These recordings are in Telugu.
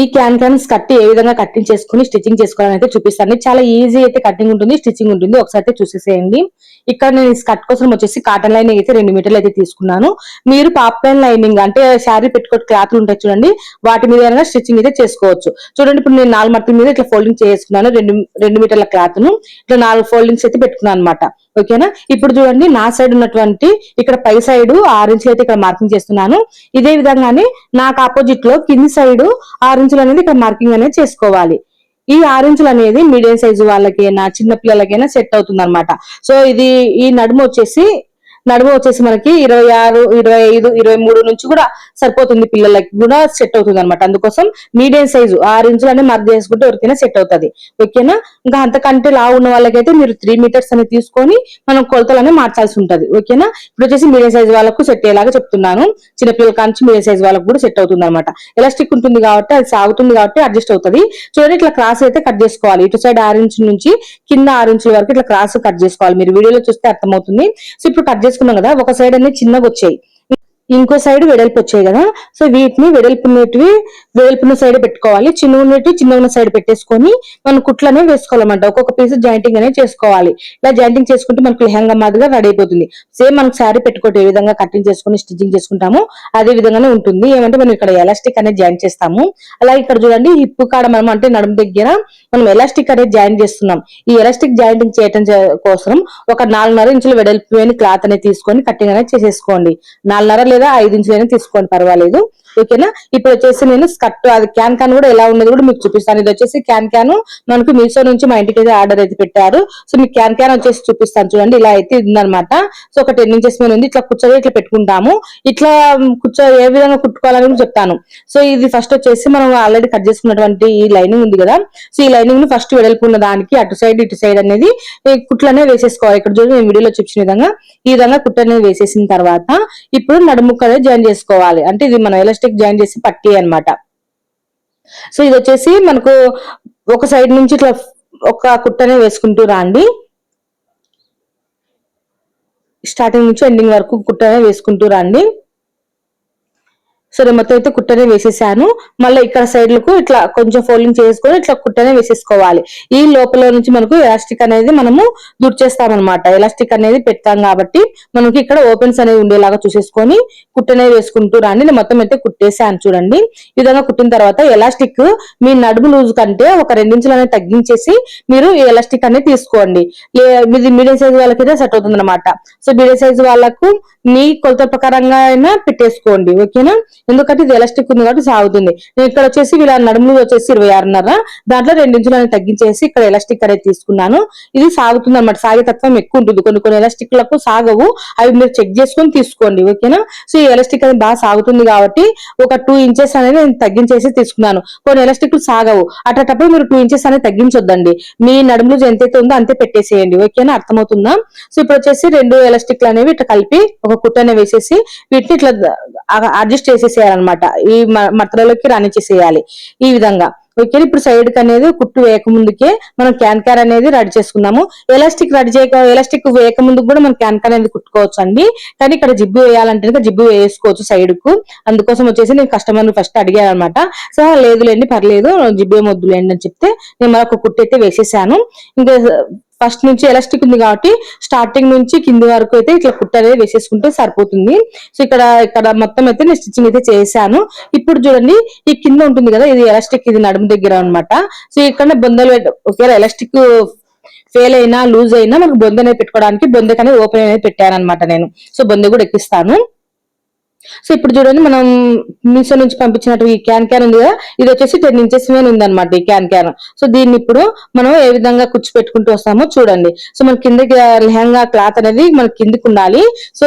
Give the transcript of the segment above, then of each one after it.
ఈ క్యాన్ క్యాన్స్ కట్టి ఏ విధంగా కట్టింగ్ చేసుకుని స్టిచ్చింగ్ చేసుకోవాలని అయితే చూపిస్తాను. చాలా ఈజీ అయితే కటింగ్ ఉంటుంది స్టిచ్చింగ్ ఉంటుంది. ఒకసారి అయితే చూసేసేయండి. ఇక్కడ నేను స్కర్ట్ కోసం వచ్చేసి కాటన్ లైనింగ్ అయితే రెండు మీటర్లు అయితే తీసుకున్నాను. మీరు పాప్లైన్ లైనింగ్ అంటే శారీ పెట్టుకోవడం క్లాత్లు ఉంటాయి చూడండి వాటి మీద స్టిచ్చింగ్ అయితే చేసుకోవచ్చు. చూడండి ఇప్పుడు నేను నాలుగు మడతల మీద ఇట్లా ఫోల్డింగ్ చేసుకున్నాను రెండు రెండు మీటర్ల క్లాత్ను ఇట్లా నాలుగు ఫోల్డింగ్స్ అయితే పెట్టుకున్నాను అనమాట ఓకేనా? ఇప్పుడు చూడండి నా సైడ్ ఉన్నటువంటి ఇక్కడ పై సైడ్ ఆరెంజ్ అయితే ఇక్కడ మార్కింగ్ చేస్తున్నాను. ఇదే విధంగానే నాకు ఆపోజిట్లో కింది సైడ్ ఆరు ఇంచులు అనేది ఇక్కడ మార్కింగ్ అనేది చేసుకోవాలి. ఈ ఆరెంజ్లు అనేది మీడియం సైజు వాళ్ళకైనా చిన్న పిల్లలకైనా సెట్ అవుతుంది అనమాట సో ఇది ఈ నడుము వచ్చేసి నడుము వచ్చేసి మనకి ఇరవై ఆరు ఇరవై ఐదు ఇరవై మూడు నుంచి కూడా సరిపోతుంది పిల్లలకి కూడా సెట్ అవుతుంది అనమాట అందుకోసం మీడియం సైజు ఆరు ఇంచులు అనేది మార్క్ చేసుకుంటే ఎవరికైనా సెట్ అవుతుంది. ఓకేనా? ఇంకా అంతకంటే లా ఉన్న వాళ్ళకైతే మీరు త్రీ మీటర్స్ అనేది తీసుకొని మనం కొలతలు మార్చాల్సి ఉంటుంది. ఓకేనా? ఇప్పుడు వచ్చేసి మీడియం సైజ్ వాళ్ళకు సెట్ అయ్యేలాగా చెప్తున్నాను. చిన్నపిల్లల కాంచి మీడియం సైజ్ వాళ్ళకు కూడా సెట్ అవుతుంది అనమాట ఎలాస్టిక్ ఉంటుంది కాబట్టి అది సాగుతుంది కాబట్టి అడ్జస్ట్ అవుతుంది. చూడండి ఇట్లా క్రాస్ అయితే కట్ చేసుకోవాలి. ఇటు సైడ్ ఆరు ఇంచు నుంచి కింద ఆరు ఇంచుల వరకు ఇట్లా క్రాస్ కట్ చేసుకోవాలి. మీరు వీడియోలో చూస్తే అర్థమవుతుంది. సో ఇప్పుడు కట్ వేసుకున్నాం కదా ఒక సైడ్ అన్ని చిన్నగా వచ్చాయి. ఇంకో సైడ్ వెడల్పు వచ్చాయి కదా. సో వీటిని వెడల్పు ఉన్నటివి వెడల్పున్న సైడ్ పెట్టుకోవాలి. చిన్న ఉన్నట్టు చిన్న ఉన్న సైడ్ పెట్టేసుకొని మనం కుట్లనే వేసుకోవాలన్నమాట. ఒక్కొక్క పీస్ జాయింటింగ్ అనేది చేసుకోవాలి. ఇలా జాయింటింగ్ చేసుకుంటే మనకు లెహంగా మాదిరిగా రెడీ అయిపోతుంది. సేమ్ మనకు శారీ పెట్టుకోవటం ఏ విధంగా కటింగ్ చేసుకుని స్టిచ్చింగ్ చేసుకుంటాము అదే విధంగానే ఉంటుంది. ఏమంటే మనం ఇక్కడ ఎలాస్టిక్ అనేది జాయిన్ చేస్తాము. అలాగే ఇక్కడ చూడండి హిప్ కాడ మనం అంటే నడుము దగ్గర మనం ఎలాస్టిక్ అనేది జాయిన్ చేస్తున్నాం. ఈ ఎలాస్టిక్ జాయింటింగ్ చేయటం కోసం ఒక నాలుగున్నర ఇంచుల వెడల్పు క్లాత్ అనేది తీసుకొని కటింగ్ అనేది చేసేసుకోండి. నాలుగున్నర లేదా ఐదు ఇంచులైనా తీసుకోండి పర్వాలేదు. ఓకేనా? ఇప్పుడు వచ్చేసి నేను స్కర్ట్ అది క్యాన్ క్యాన్ కూడా ఎలా ఉన్నది కూడా మీకు చూపిస్తాను. ఇది వచ్చేసి క్యాన్ క్యాన్. మనకు మీషో నుంచి మా ఇంటికి అయితే ఆర్డర్ అయితే పెట్టారు. సో మీకు క్యాన్ క్యాన్ వచ్చేసి చూపిస్తాను చూడండి. ఇలా అయితే ఉందన్నమాట. సో ఒక టెన్ ఇంచెస్ మీద ఉంది. ఇట్లా కూర్చొని ఇట్లా పెట్టుకుంటాము. ఇట్లా కూర్చో ఏ విధంగా కుట్టుకోవాలని కూడా చెప్తాను. సో ఇది ఫస్ట్ వచ్చేసి మనం ఆల్రెడీ కట్ చేసుకున్నటువంటి ఈ లైనింగ్ ఉంది కదా. సో ఈ లైనింగ్ను ఫస్ట్ వెడల్పు ఉన్న దానికి అటు సైడ్ ఇటు సైడ్ అనేది కుట్లనే వేసేసుకోవాలి. ఇక్కడ చూడండి నేను వీడియోలో చూపించిన విధంగా ఈ విధంగా కుట్టు అనేది వేసేసిన తర్వాత ఇప్పుడు నడుముక్క అనేది జాయిన్ చేసుకోవాలి. అంటే ఇది మనం ఎలాస్టిక్ జాయిన్ చేసి పట్టి అన్నమాట. సో ఇది వచ్చేసి మనకు ఒక సైడ్ నుంచి ఇట్లా ఒక కుట్టనే వేసుకుంటూ రాండి. స్టార్టింగ్ నుంచి ఎండింగ్ వరకు కుట్టనే వేసుకుంటూ రండి. సరే మొత్తం అయితే కుట్టనే వేసేసాను. మళ్ళీ ఇక్కడ సైడ్లకు ఇట్లా కొంచెం ఫోల్డింగ్ చేసుకొని ఇట్లా కుట్టనే వేసేసుకోవాలి. ఈ లోపల నుంచి మనకు ఎలాస్టిక్ అనేది మనము దుర్ అనమాట ఎలాస్టిక్ అనేది పెడతాం కాబట్టి మనకి ఇక్కడ ఓపెన్స్ అనేది ఉండేలాగా చూసేసుకొని కుట్టనే వేసుకుంటూ రండి. నేను మొత్తం అయితే కుట్టేసాను చూడండి. ఈ విధంగా కుట్టిన తర్వాత ఎలాస్టిక్ మీ నడుము లూజ్ కంటే ఒక రెండించులు అనేది తగ్గించేసి మీరు ఈ ఎలాస్టిక్ అనేది తీసుకోండి. మీది మీడియం సైజ్ వాళ్ళకైతే సెట్ అవుతుంది అనమాట సో మీడియం సైజ్ వాళ్ళకు మీ కొలత ప్రకారంగా అయినా పెట్టేసుకోండి. ఓకేనా? ఎందుకంటే ఇది ఎలాస్టిక్ ఉంది కాబట్టి సాగుతుంది. నేను ఇక్కడ వచ్చేసి వీళ్ళ నడుములు వచ్చేసి ఇరవై ఆరున్నర. దాంట్లో రెండించులు అనేది తగ్గించేసి ఇక్కడ ఎలాస్టిక్ అనేది తీసుకున్నాను. ఇది సాగుతుంది అనమాట సాగే తత్వం ఎక్కువ ఉంటుంది. కొన్ని కొన్ని ఎలాస్టిక్లకు సాగవు. అవి మీరు చెక్ చేసుకొని తీసుకోండి. ఓకేనా? సో ఈ ఎలాస్టిక్ అనేది బాగా సాగుతుంది కాబట్టి ఒక టూ ఇంచెస్ అనేది నేను తగ్గించేసి తీసుకున్నాను. కొన్ని ఎలాస్టిక్లు సాగవు. అట్టేటప్పుడు మీరు టూ ఇంచెస్ అనేది తగ్గించొద్దండి. మీ నడుములు ఎంతైతే ఉందో అంతే పెట్టేసేయండి. ఓకేనా? అర్థమవుతుందా? సో ఇప్పుడు వచ్చేసి రెండు ఎలాస్టిక్లు అనేవి ఇట్లా కలిపి ఒక కుట్టనే వేసేసి వీటిని ఇట్లా అడ్జస్ట్ చేసేయాలన్నమాట. ఈ మ- మడతలలోకి రానిచ్చేసేయాలి ఈ విధంగా. ఓకే ఇప్పుడు సైడ్కి అనేది కుట్టు వేయక ముందుకే మనం క్యాన్ అనేది రెడీ చేసుకున్నాము. ఎలాస్టిక్ రెడీ చేయక ఎలాస్టిక్ వేయక ముందుకు కూడా మనం క్యాన్ అనేది కుట్టుకోవచ్చు అండి. కానీ ఇక్కడ జిబ్బు వేయాలంటే జిబ్బు వేసుకోవచ్చు సైడ్కు. అందుకోసం వచ్చేసి నేను కస్టమర్ ఫస్ట్ అడిగాను అనమాట సో లేదులేండి పర్లేదు జిబ్బు ఏమొద్దులేండి అని చెప్తే నేను మరొక కుట్టు అయితే వేసేసాను. ఇంకా ఫస్ట్ నుంచి ఎలాస్టిక్ ఉంది కాబట్టి స్టార్టింగ్ నుంచి కింది వరకు అయితే ఇట్లా కుట్ట అనేది వేసేసుకుంటే సరిపోతుంది. సో ఇక్కడ ఇక్కడ మొత్తం అయితే నేను స్టిచ్చింగ్ అయితే చేశాను. ఇప్పుడు చూడండి ఈ కింద ఉంటుంది కదా ఇది ఎలాస్టిక్ ఇది నడుము దగ్గర అన్నమాట. సో ఇక్కడ బొందలు ఒకవేళ ఎలాస్టిక్ ఫెయిల్ అయినా లూజ్ అయినా మనకు బొంద అనేది పెట్టుకోవడానికి బొందకనే ఓపెన్ అనేది పెట్టాను అనమాట నేను. సో బొంద కూడా ఎక్కిస్తాను. సో ఇప్పుడు చూడండి మనం మీషో నుంచి పంపించినట్టు ఈ క్యాన్ క్యాన్ ఉంది కదా ఇది వచ్చేసి టెన్ ఇంచెస్ మీద ఉంది అనమాట ఈ క్యాన్ క్యాన్. సో దీన్ని ఇప్పుడు మనం ఏ విధంగా కూర్చోపెట్టుకుంటూ వస్తామో చూడండి. సో మన కిందకి లెహంగా క్లాత్ అనేది మన కిందికి ఉండాలి. సో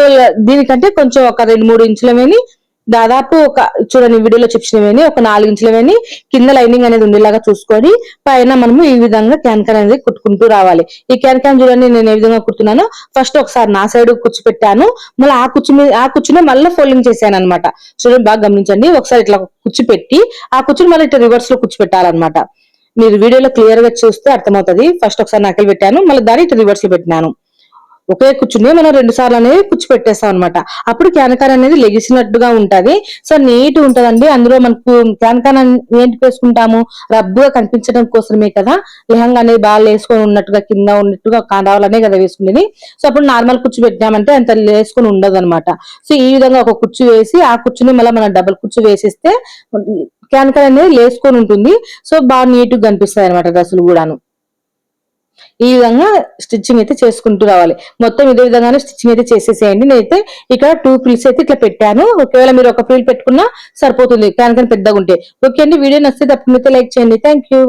దీనికంటే కొంచెం ఒక రెండు మూడు ఇంచులమేని దాదాపు ఒక చూడండి వీడియోలో చెప్పినవేని ఒక నాలుగు ఇంచులవేని కింద లైనింగ్ అనేది ఉండేలాగా చూసుకొని పైన మనము ఈ విధంగా క్యాన్ క్యాన్ అనేది కుట్టుకుంటూ రావాలి. ఈ క్యాన్ క్యాన్ చూడండి నేను ఏ విధంగా కుడుతున్నాను ఫస్ట్ ఒకసారి నా సైడ్ కుర్చీ పెట్టాను మళ్ళీ ఆ కుర్చీ మీద ఆ కుర్చీని మళ్ళీ ఫోల్డింగ్ చేశాను అనమాట చూడండి బాగా గమనించండి. ఒకసారి ఇట్లా కుర్చీ పెట్టి ఆ కుర్చీని మళ్ళీ ఇట్లా రివర్స్లో కూర్చో పెట్టాలన్నమాట మీరు వీడియోలో క్లియర్గా చూస్తే అర్థమవుతుంది. ఫస్ట్ ఒకసారి నకలు పెట్టాను. మళ్ళీ దాన్ని ఇట్లా రివర్స్లో పెట్టినాను. ఒకే కుచ్చుని మనం రెండు సార్లు అనేది కుచ్చు పెట్టేస్తాం అనమాట అప్పుడు క్యాన్కాన్ అనేది లెగిసినట్టుగా ఉంటది. సో నీట్ ఉంటదండి. అందులో మనకు క్యాన్కాన్ ఏంటి వేసుకుంటాము రబ్బుగా కనిపించడం కోసమే కదా. లెహంగా అనేది బాగా వేసుకొని ఉన్నట్టుగా కింద ఉన్నట్టుగా కాండాలనే కదా వేసుకునేది. సో అప్పుడు నార్మల్ కుచ్చు పెట్టామంటే అంత వేసుకొని ఉండదు అనమాట సో ఈ విధంగా ఒక కుచ్చు వేసి ఆ కుచ్చుని మళ్ళీ మనం డబుల్ కుచ్చు వేసిస్తే క్యాన్కాన్ అనేది లేసుకొని ఉంటుంది. సో బాగా నీట్గా కనిపిస్తాయి అనమాట డ్రెస్సులు కూడాను. ఈ విధంగా స్టిచ్చింగ్ అయితే చేసుకుంటూ రావాలి. మొత్తం ఇదే విధంగానే స్టిచ్చింగ్ అయితే చేసేసేయండి. నేనైతే ఇక్కడ టూ ఫ్రిల్స్ అయితే ఇట్లా పెట్టాను. ఒకవేళ మీరు ఒక ఫ్రిల్ పెట్టుకున్నా సరిపోతుంది. కానీ పెద్దగా ఉంటే. ఓకే అండి. వీడియో నచ్చితే తప్పకుండా లైక్ చేయండి. Thank you